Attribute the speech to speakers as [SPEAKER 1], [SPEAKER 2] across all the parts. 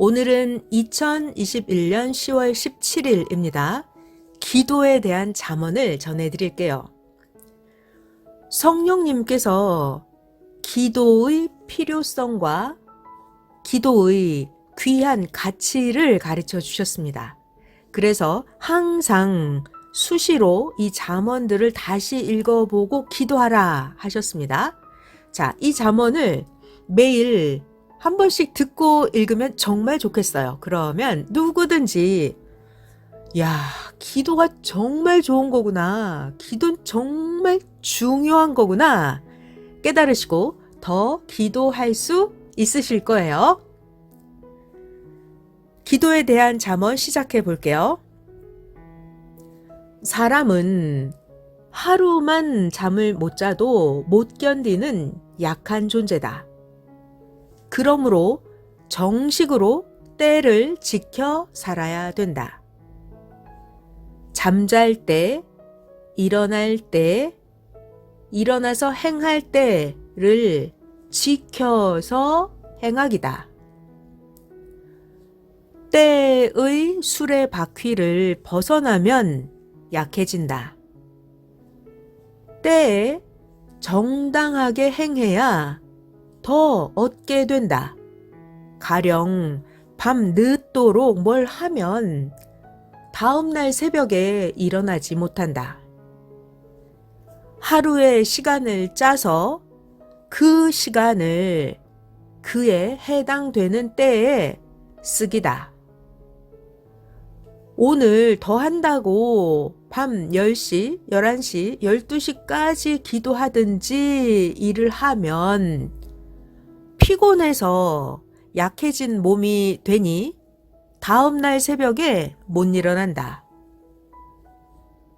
[SPEAKER 1] 오늘은 2021년 10월 17일입니다. 기도에 대한 잠언을 전해드릴게요. 성령님께서 기도의 필요성과 기도의 귀한 가치를 가르쳐 주셨습니다. 그래서 항상 수시로 이 잠언들을 다시 읽어보고 기도하라 하셨습니다. 자, 이 잠언을 매일 한 번씩 듣고 읽으면 정말 좋겠어요. 그러면 누구든지 야, 기도가 정말 좋은 거구나. 기도는 정말 중요한 거구나. 깨달으시고 더 기도할 수 있으실 거예요. 기도에 대한 잠언 시작해 볼게요. 사람은 하루만 잠을 못 자도 못 견디는 약한 존재다. 그러므로 정식으로 때를 지켜 살아야 된다. 잠잘 때, 일어날 때, 일어나서 행할 때를 지켜서 행하기다. 때의 술의 바퀴를 벗어나면 약해진다. 때에 정당하게 행해야 더 얻게 된다. 가령 밤 늦도록 뭘 하면 다음날 새벽에 일어나지 못한다. 하루의 시간을 짜서 그 시간을 그에 해당되는 때에 쓰기다. 오늘 더 한다고 밤 10시, 11시, 12시까지 기도하든지 일을 하면 피곤해서 약해진 몸이 되니 다음날 새벽에 못 일어난다.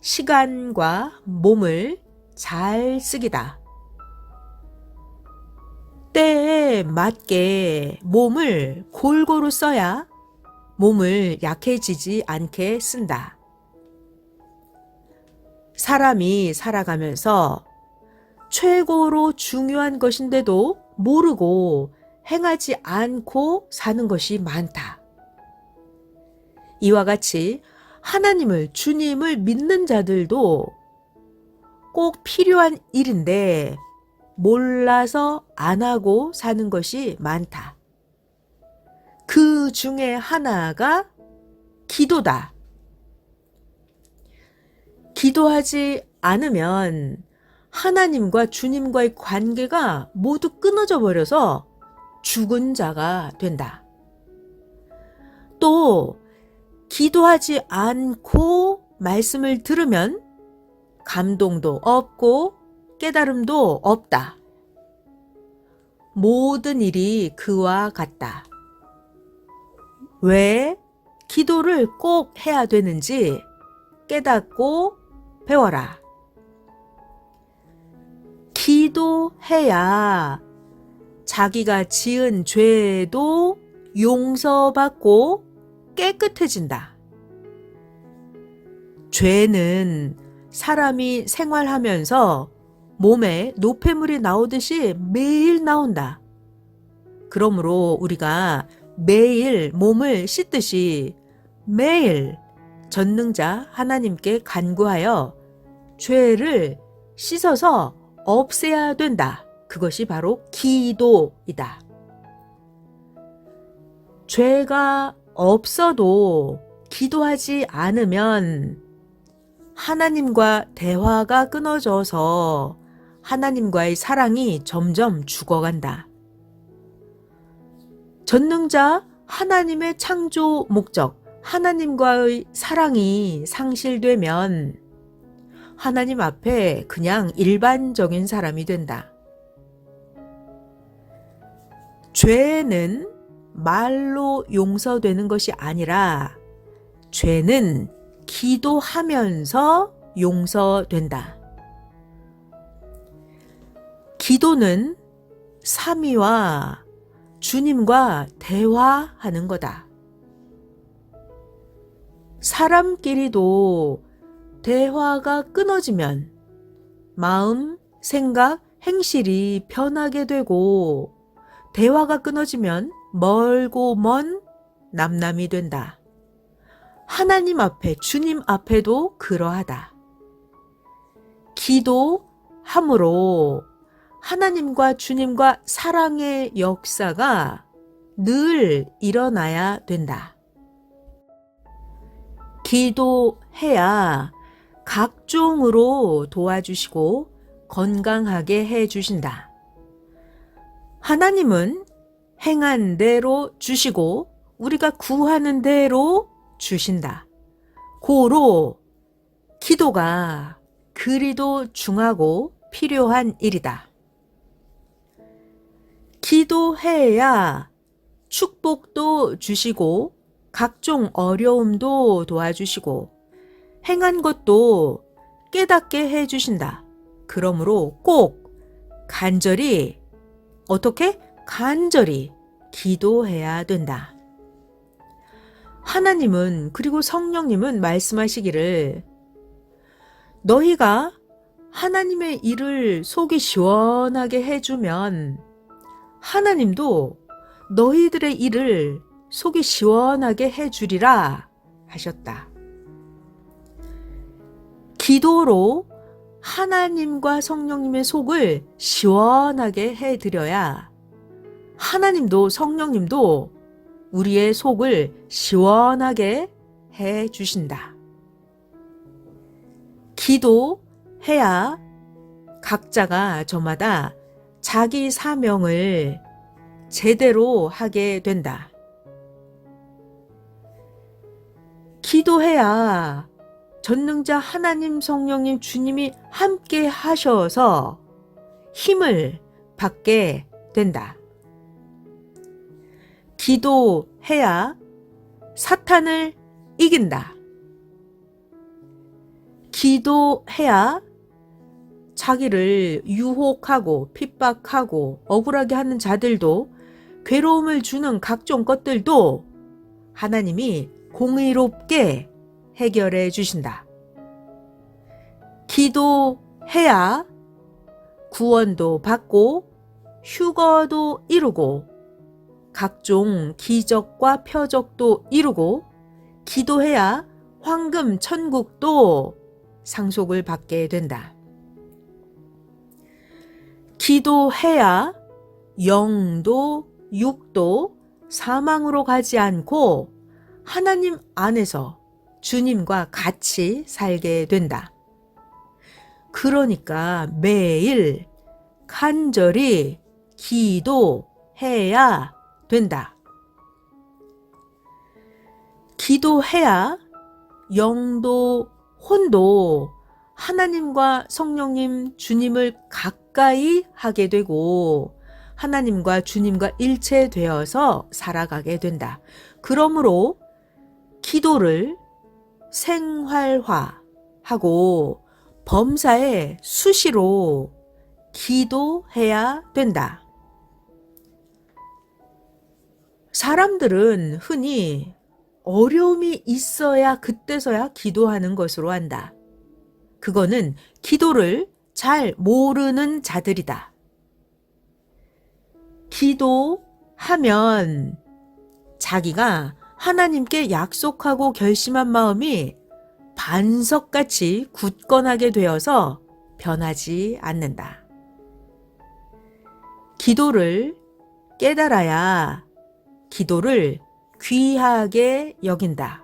[SPEAKER 1] 시간과 몸을 잘 쓰기다. 때에 맞게 몸을 골고루 써야 몸을 약해지지 않게 쓴다. 사람이 살아가면서 최고로 중요한 것인데도 모르고 행하지 않고 사는 것이 많다. 이와 같이 하나님을, 주님을 믿는 자들도 꼭 필요한 일인데 몰라서 안 하고 사는 것이 많다. 그 중에 하나가 기도다. 기도하지 않으면 하나님과 주님과의 관계가 모두 끊어져 버려서 죽은 자가 된다. 또, 기도하지 않고 말씀을 들으면 감동도 없고 깨달음도 없다. 모든 일이 그와 같다. 왜 기도를 꼭 해야 되는지 깨닫고 배워라. 기도해야 자기가 지은 죄도 용서받고 깨끗해진다. 죄는 사람이 생활하면서 몸에 노폐물이 나오듯이 매일 나온다. 그러므로 우리가 매일 몸을 씻듯이 매일 전능자 하나님께 간구하여 죄를 씻어서 없애야 된다. 그것이 바로 기도이다. 죄가 없어도 기도하지 않으면 하나님과 대화가 끊어져서 하나님과의 사랑이 점점 죽어간다. 전능자 하나님의 창조 목적, 하나님과의 사랑이 상실되면 하나님 앞에 그냥 일반적인 사람이 된다. 죄는 말로 용서되는 것이 아니라 죄는 기도하면서 용서된다. 기도는 삼위와 주님과 대화하는 거다. 사람끼리도 대화가 끊어지면 마음, 생각, 행실이 변하게 되고 대화가 끊어지면 멀고 먼 남남이 된다. 하나님 앞에, 주님 앞에도 그러하다. 기도함으로 하나님과 주님과 사랑의 역사가 늘 일어나야 된다. 기도해야 각종으로 도와주시고 건강하게 해 주신다. 하나님은 행한 대로 주시고 우리가 구하는 대로 주신다. 고로 기도가 그리도 중하고 필요한 일이다. 기도해야 축복도 주시고 각종 어려움도 도와주시고 행한 것도 깨닫게 해 주신다. 그러므로 꼭 간절히 어떻게 간절히 기도해야 된다. 하나님은 그리고 성령님은 말씀하시기를 너희가 하나님의 일을 속이 시원하게 해주면 하나님도 너희들의 일을 속이 시원하게 해주리라 하셨다. 기도로 하나님과 성령님의 속을 시원하게 해드려야 하나님도 성령님도 우리의 속을 시원하게 해 주신다. 기도해야 각자가 저마다 자기 사명을 제대로 하게 된다. 기도해야 전능자 하나님 성령님 주님이 함께 하셔서 힘을 받게 된다. 기도해야 사탄을 이긴다. 기도해야 자기를 유혹하고 핍박하고 억울하게 하는 자들도 괴로움을 주는 각종 것들도 하나님이 공의롭게 해결해 주신다. 기도해야 구원도 받고 휴거도 이루고 각종 기적과 표적도 이루고 기도해야 황금 천국도 상속을 받게 된다. 기도해야 영도 육도 사망으로 가지 않고 하나님 안에서 주님과 같이 살게 된다. 그러니까 매일 간절히 기도해야 된다. 기도해야 영도 혼도 하나님과 성령님 주님을 가까이 하게 되고 하나님과 주님과 일체되어서 살아가게 된다. 그러므로 기도를 생활화하고 범사에 수시로 기도해야 된다. 사람들은 흔히 어려움이 있어야 그때서야 기도하는 것으로 한다. 그거는 기도를 잘 모르는 자들이다. 기도하면 자기가 하나님께 약속하고 결심한 마음이 반석같이 굳건하게 되어서 변하지 않는다. 기도를 깨달아야 기도를 귀하게 여긴다.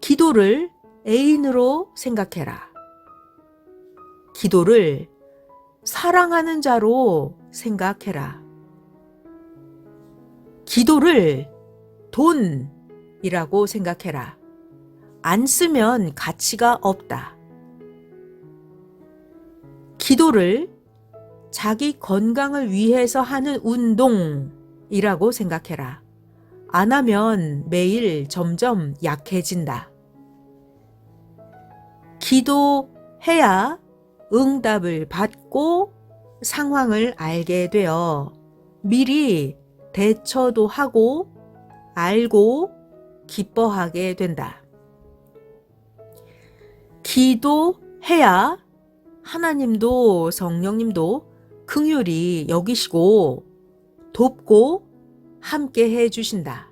[SPEAKER 1] 기도를 애인으로 생각해라. 기도를 사랑하는 자로 생각해라. 기도를 돈이라고 생각해라. 안 쓰면 가치가 없다. 기도를 자기 건강을 위해서 하는 운동이라고 생각해라. 안 하면 매일 점점 약해진다. 기도해야 응답을 받고 상황을 알게 되어 미리 대처도 하고 알고 기뻐하게 된다. 기도해야 하나님도 성령님도 긍휼히 여기시고 돕고 함께 해 주신다.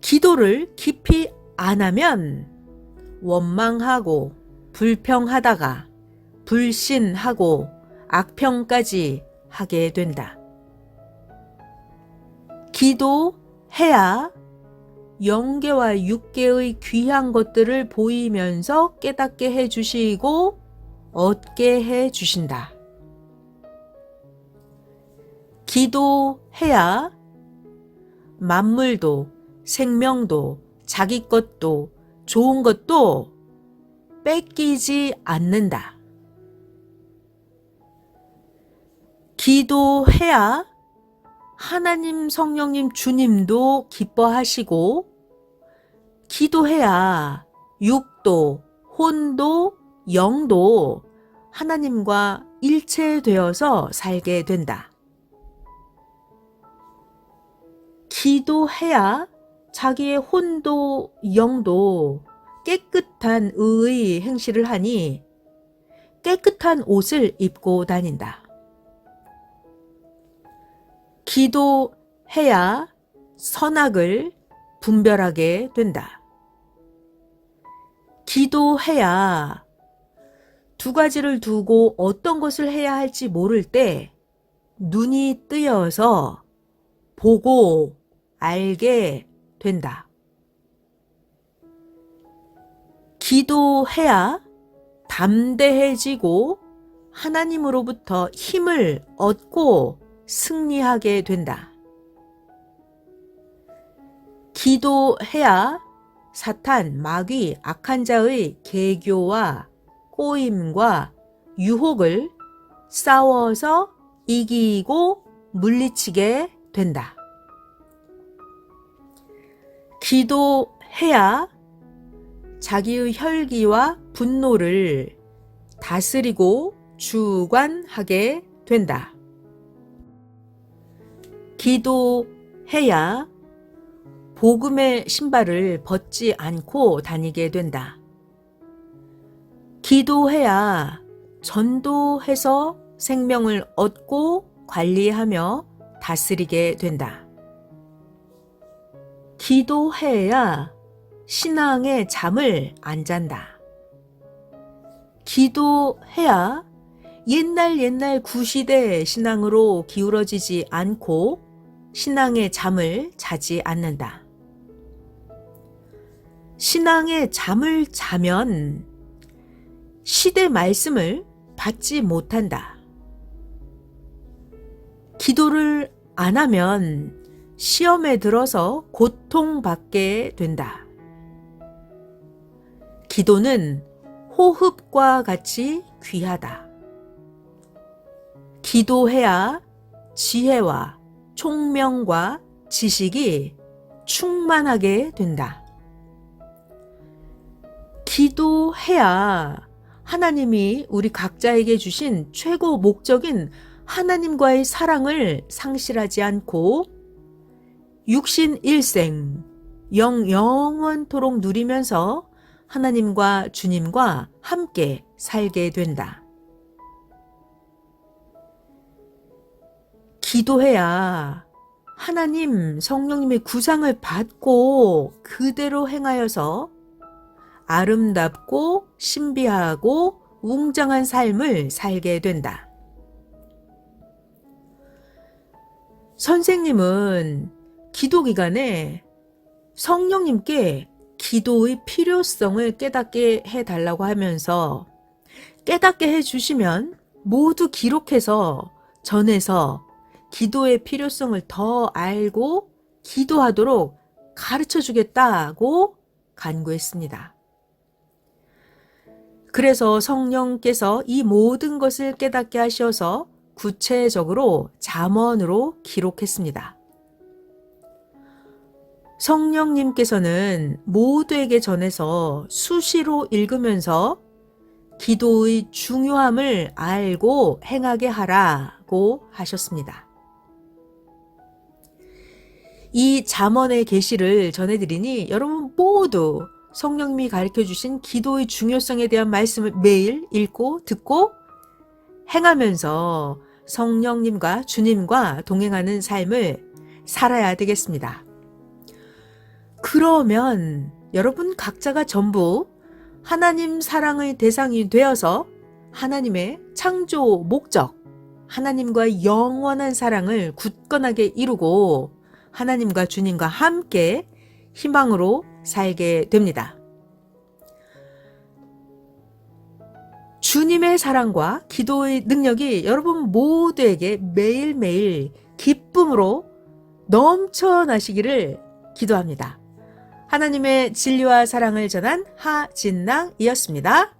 [SPEAKER 1] 기도를 깊이 안 하면 원망하고 불평하다가 불신하고 악평까지 하게 된다. 기도해야 영계와 육계의 귀한 것들을 보이면서 깨닫게 해 주시고 얻게 해 주신다. 기도해야 만물도 생명도 자기 것도 좋은 것도 뺏기지 않는다. 기도해야 하나님 성령님 주님도 기뻐하시고 기도해야 육도 혼도 영도 하나님과 일체되어서 살게 된다. 기도해야 자기의 혼도 영도 깨끗한 의의 행실을 하니 깨끗한 옷을 입고 다닌다. 기도해야 선악을 분별하게 된다. 기도해야 두 가지를 두고 어떤 것을 해야 할지 모를 때 눈이 뜨여서 보고 알게 된다. 기도해야 담대해지고 하나님으로부터 힘을 얻고 승리하게 된다. 기도해야 사탄, 마귀, 악한 자의 계교와 꼬임과 유혹을 싸워서 이기고 물리치게 된다. 기도해야 자기의 혈기와 분노를 다스리고 주관하게 된다. 기도해야 복음의 신발을 벗지 않고 다니게 된다. 기도해야 전도해서 생명을 얻고 관리하며 다스리게 된다. 기도해야 신앙의 잠을 안 잔다. 기도해야 옛날 옛날 구시대 신앙으로 기울어지지 않고 신앙의 잠을 자지 않는다. 신앙의 잠을 자면 시대 말씀을 받지 못한다. 기도를 안 하면 시험에 들어서 고통받게 된다. 기도는 호흡과 같이 귀하다. 기도해야 지혜와 총명과 지식이 충만하게 된다. 기도해야 하나님이 우리 각자에게 주신 최고 목적인 하나님과의 사랑을 상실하지 않고 육신 일생, 영 영원토록 누리면서 하나님과 주님과 함께 살게 된다. 기도해야 하나님 성령님의 구상을 받고 그대로 행하여서 아름답고 신비하고 웅장한 삶을 살게 된다. 선생님은 기도 기간에 성령님께 기도의 필요성을 깨닫게 해달라고 하면서 깨닫게 해주시면 모두 기록해서 전해서 기도의 필요성을 더 알고 기도하도록 가르쳐 주겠다고 간구했습니다. 그래서 성령께서 이 모든 것을 깨닫게 하셔서 구체적으로 잠언으로 기록했습니다. 성령님께서는 모두에게 전해서 수시로 읽으면서 기도의 중요함을 알고 행하게 하라고 하셨습니다. 이 잠언의 계시를 전해드리니 여러분 모두 성령님이 가르쳐 주신 기도의 중요성에 대한 말씀을 매일 읽고 듣고 행하면서 성령님과 주님과 동행하는 삶을 살아야 되겠습니다. 그러면 여러분 각자가 전부 하나님 사랑의 대상이 되어서 하나님의 창조 목적, 하나님과 영원한 사랑을 굳건하게 이루고 하나님과 주님과 함께 희망으로 살게 됩니다. 주님의 사랑과 기도의 능력이 여러분 모두에게 매일매일 기쁨으로 넘쳐나시기를 기도합니다. 하나님의 진리와 사랑을 전한 하진낭이었습니다.